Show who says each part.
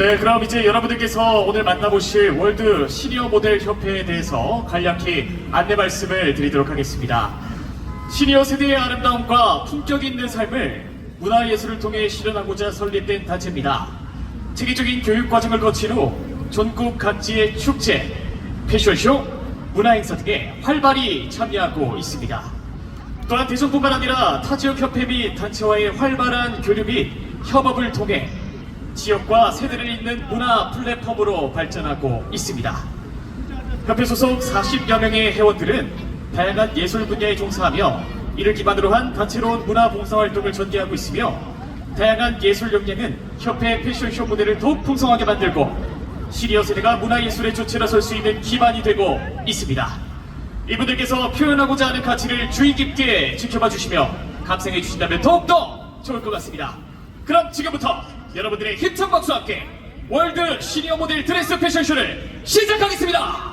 Speaker 1: 네, 그럼 이제 여러분들께서 오늘 만나보실 월드 시니어 모델 협회에 대해서 간략히 안내 말씀을 드리도록 하겠습니다. 시니어 세대의 아름다움과 품격 있는 삶을 문화예술을 통해 실현하고자 설립된 단체입니다. 체계적인 교육 과정을 거친 후 전국 각지의 축제, 패션쇼, 문화행사 등에 활발히 참여하고 있습니다. 또한 대전뿐만 아니라 타 지역 협회 및 단체와의 활발한 교류 및 협업을 통해 지역과 세대를 잇는 문화 플랫폼으로 발전하고 있습니다. 협회 소속 40여 명의 회원들은 다양한 예술 분야에 종사하며 이를 기반으로 한 다채로운 문화 봉사 활동을 전개하고 있으며 다양한 예술 역량은 협회 패션쇼 무대를 더욱 풍성하게 만들고 시니어 세대가 문화예술의 조체로 설수 있는 기반이 되고 있습니다. 이분들께서 표현하고자 하는 가치를 주의 깊게 지켜봐 주시며 감상해 주신다면 더욱더 좋을 것 같습니다. 그럼 지금부터 여러분들의 힘찬 박수와 함께 월드 시니어 모델 드레스 패션쇼를 시작하겠습니다.